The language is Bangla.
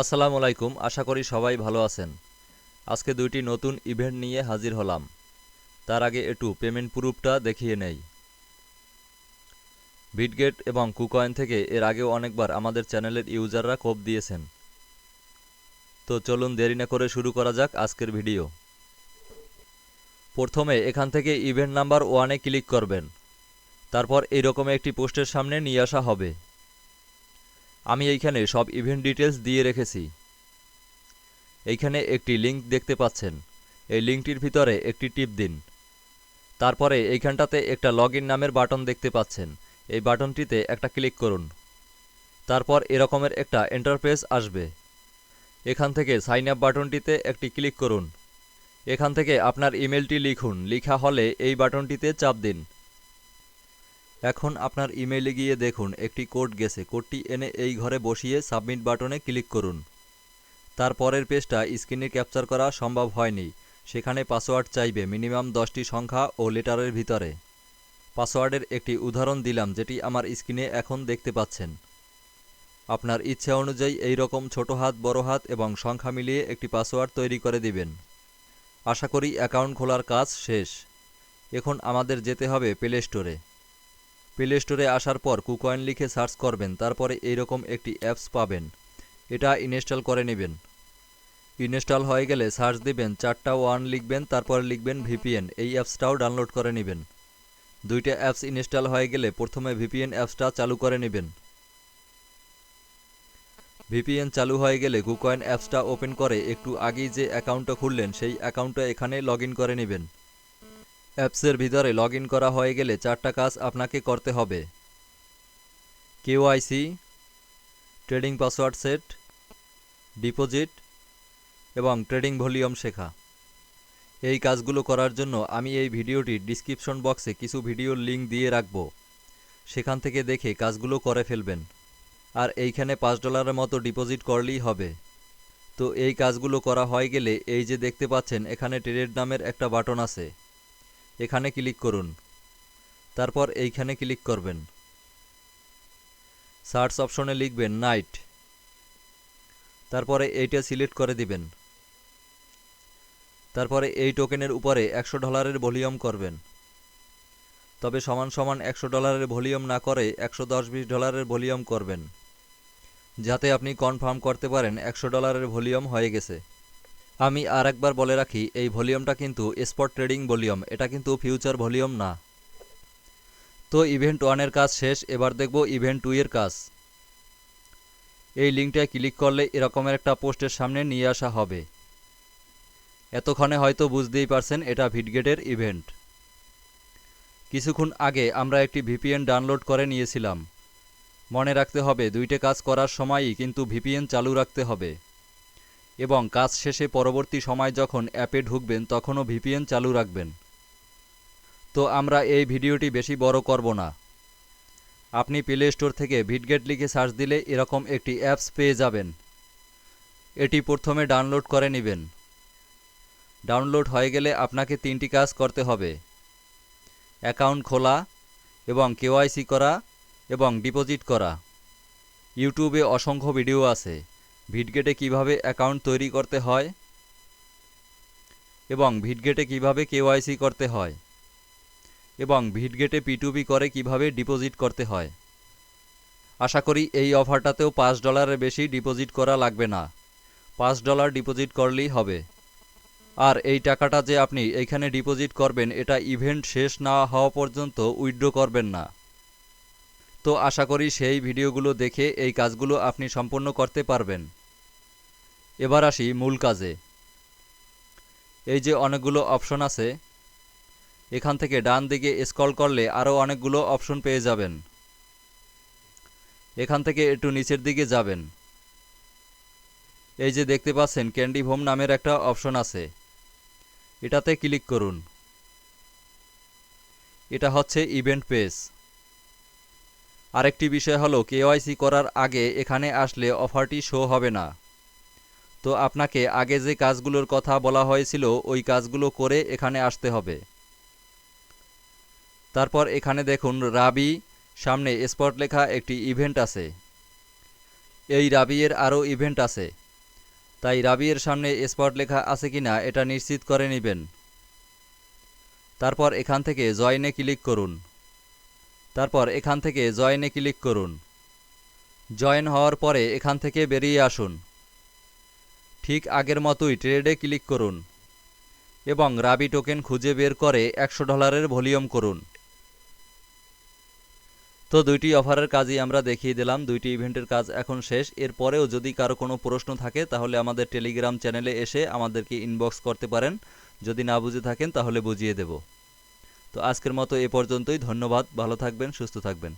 আসসালামু আলাইকুম, আশা করি সবাই ভালো আছেন। আজকে দুইটি নতুন ইভেন্ট নিয়ে হাজির হলাম। তার আগে একটু পেমেন্ট প্রুফটা দেখিয়ে নেই। বিটগেট এবং কুকয়েন থেকে এর আগেও অনেকবার আমাদের চ্যানেলের ইউজাররা কোপ দিয়েছেন। তো চলুন দেরি না করে শুরু করা যাক আজকের ভিডিও। প্রথমে এখান থেকে ইভেন্ট নাম্বার ওয়ানে ক্লিক করবেন। তারপর এইরকম একটি পোস্টের সামনে নিয়ে আসা হবে। আমি এইখানে সব ইভেন্ট ডিটেলস দিয়ে রেখেছি। এইখানে একটি লিংক দেখতে পাচ্ছেন। এই লিঙ্কটির ভিতরে একটি টিপ দিন। তারপরে এইখানটাতে একটা লগ নামের বাটন দেখতে পাচ্ছেন। এই বাটনটিতে একটা ক্লিক করুন। তারপর এরকমের একটা এন্টারপ্রেস আসবে। এখান থেকে সাইন আপ বাটনটিতে একটি ক্লিক করুন। এখান থেকে আপনার ইমেলটি লিখুন। লিখা হলে এই বাটনটিতে চাপ দিন। এখন আপনার ইমেইলে গিয়ে দেখুন, একটি কোড গেছে। কোডটি এনে এই ঘরে বসিয়ে সাবমিট বাটনে ক্লিক করুন। তারপরের পেজটা স্ক্রিনে ক্যাপচার করা সম্ভব হয়নি। সেখানে পাসওয়ার্ড চাইবে মিনিমাম দশটি সংখ্যা ও লেটারের ভিতরে। পাসওয়ার্ডের একটি উদাহরণ দিলাম, যেটি আমার স্ক্রিনে এখন দেখতে পাচ্ছেন। আপনার ইচ্ছা অনুযায়ী এই রকম ছোট হাত, বড় হাত এবং সংখ্যা মিলিয়ে একটি পাসওয়ার্ড তৈরি করে দিবেন। আশা করি অ্যাকাউন্ট খোলার কাজ শেষ। এখন আমাদের যেতে হবে প্লে স্টোরে। প্লে স্টোরে আসার পর কুকয়েন লিখে সার্চ করবেন, তারপরে এইরকম একটি অ্যাপস পাবেন। এটা ইনস্টল করে নেবেন। ইনস্টল হয়ে গেলে সার্চ দিবেন, চারটা ওয়ান লিখবেন, তারপরে লিখবেন ভিপিএন এই অ্যাপসটাও ডাউনলোড করে নেবেন। দুইটা অ্যাপস ইনস্টল হয়ে গেলে প্রথমে ভিপিএন অ্যাপসটা চালু করে নেবেন। ভিপিএন চালু হয়ে গেলে কুকয়েন অ্যাপসটা ওপেন করে একটু আগেই যে অ্যাকাউন্টটা খুললেন, সেই অ্যাকাউন্টটা এখানে লগ করে নেবেন। অ্যাপসের ভিতরে লগ করা হয়ে গেলে চারটা কাজ আপনাকে করতে হবে। KYC trading password set, deposit এবং ট্রেডিং ভলিউম শেখা। এই কাজগুলো করার জন্য আমি এই ভিডিওটি ডিসক্রিপশন বক্সে কিছু ভিডিওর লিঙ্ক দিয়ে রাখব। সেখান থেকে দেখে কাজগুলো করে ফেলবেন। আর এইখানে পাঁচ ডলারের মতো ডিপোজিট করলেই হবে। তো এই কাজগুলো করা হয়ে গেলে এই যে দেখতে পাচ্ছেন, এখানে ট্রেড নামের একটা বাটন আছে। এখানে ক্লিক করুন। তারপর এইখানে ক্লিক করবেন। সার্চ অপশনে লিখবেন নাইট। তারপরে এইটা সিলেক্ট করে দিবেন। তারপরে এই টোকেনের উপরে একশো ডলারের ভলিউম করবেন। তবে সমান সমান একশো ডলারের ভলিউম না করে একশো দশ বিশ ডলারের ভলিউম করবেন। যাতে আপনি কনফার্ম করতে পারেন একশো ডলারের ভলিউম হয়ে গেছে। আমি আর একবার বলে রাখি, এই ভলিউমটা কিন্তু স্পট ট্রেডিং ভলিউম, এটা কিন্তু ফিউচার ভলিউম না। তো ইভেন্ট ওয়ানের কাজ শেষ, এবার দেখব ইভেন্ট টু এর কাজ। এই লিঙ্কটায় ক্লিক করলে এরকমের একটা পোস্টের সামনে নিয়ে আসা হবে। এতক্ষণে হয়তো বুঝতেই পারছেন, এটা ভিটগেটের ইভেন্ট কিছুক্ষণ আগে আমরা একটি ভিপিএন ডাউনলোড করে নিয়েছিলাম। মনে রাখতে হবে, দুইটা কাজ করার সময়ই কিন্তু ভিপিএন চালু রাখতে হবে। এবং কাজ শেষে পরবর্তী সময় যখন অ্যাপে ঢুকবেন, তখনও ভিপিএন চালু রাখবেন। তো আমরা এই ভিডিওটি বেশি বড় করব না। আপনি প্লে স্টোর থেকে ভিটগেট লিখে সার্চ দিলে এরকম একটি অ্যাপস পেয়ে যাবেন। এটি প্রথমে ডাউনলোড করে নেবেন। ডাউনলোড হয়ে গেলে আপনাকে তিনটি কাজ করতে হবে। অ্যাকাউন্ট খোলা এবং কেওয়াইসি করা এবং ডিপোজিট করা। ইউটিউবে অসংখ্য ভিডিও আছে। ভিটগেটে কীভাবে অ্যাকাউন্ট তৈরি করতে হয় এবং ভিটগেটে কীভাবে কেওয়াইসি করতে হয় এবং ভিটগেটে পিটুপি করে কীভাবে ডিপোজিট করতে হয়। আশা করি এই অফারটাতেও পাঁচ ডলারের বেশি ডিপোজিট করা লাগবে না। পাঁচ ডলার ডিপোজিট করলেই হবে। আর এই টাকাটা যে আপনি এইখানে ডিপোজিট করবেন, এটা ইভেন্ট শেষ না হওয়া পর্যন্ত উইথড্র করবেন না। তো আশা করি সেই ভিডিওগুলো দেখে এই কাজগুলো আপনি সম্পন্ন করতে পারবেন। এবার আসি মূল কাজে। এই যে অনেকগুলো অপশন আছে, এখান থেকে ডান দিকে স্ক্রল করলে আরও অনেকগুলো অপশন পেয়ে যাবেন। এখান থেকে একটু নিচের দিকে যাবেন। এই যে দেখতে পাচ্ছেন, ক্যান্ডি হোম নামের একটা অপশন আছে। এটাতে ক্লিক করুন। এটা হচ্ছে ইভেন্ট পেজ। আরেকটি বিষয় হলো কেওয়াইসি করার আগে এখানে আসলে অফারটি শো হবে না। তো আপনাকে আগে যে কাজগুলোর কথা বলা হয়েছিল, ওই কাজগুলো করে এখানে আসতে হবে। তারপর এখানে দেখুন, রাবি, সামনে স্পট লেখা একটি ইভেন্ট আছে। এই রাবিয়ের আরও ইভেন্ট আছে। তাই রাবিয়ের সামনে স্পট লেখা আছে কি না, এটা নিশ্চিত করে নেবেন। তারপর এখান থেকে জয়েনে ক্লিক করুন। তারপর এখান থেকে জয়েনে ক্লিক করুন। জয়েন হওয়ার পরে এখান থেকে বেরিয়ে আসুন। ঠিক আগের মতোই ট্রেডে ক্লিক করুন এবং রাবি টোকেন খুঁজে বের করে একশো ডলারের ভলিউম করুন। তো দুইটি অফারের কাজই আমরা দেখিয়ে দিলাম, দুইটি ইভেন্টের কাজ এখন শেষ। এরপরেও যদি কারও কোনো প্রশ্ন থাকে, তাহলে আমাদের টেলিগ্রাম চ্যানেলে এসে আমাদেরকে ইনবক্স করতে পারেন। যদি না বুঝে থাকেন, তাহলে বুঝিয়ে দেব। তো আজকের মতো এ পর্যন্তই। ধন্যবাদ ভালো থাকবেন সুস্থ থাকবেন।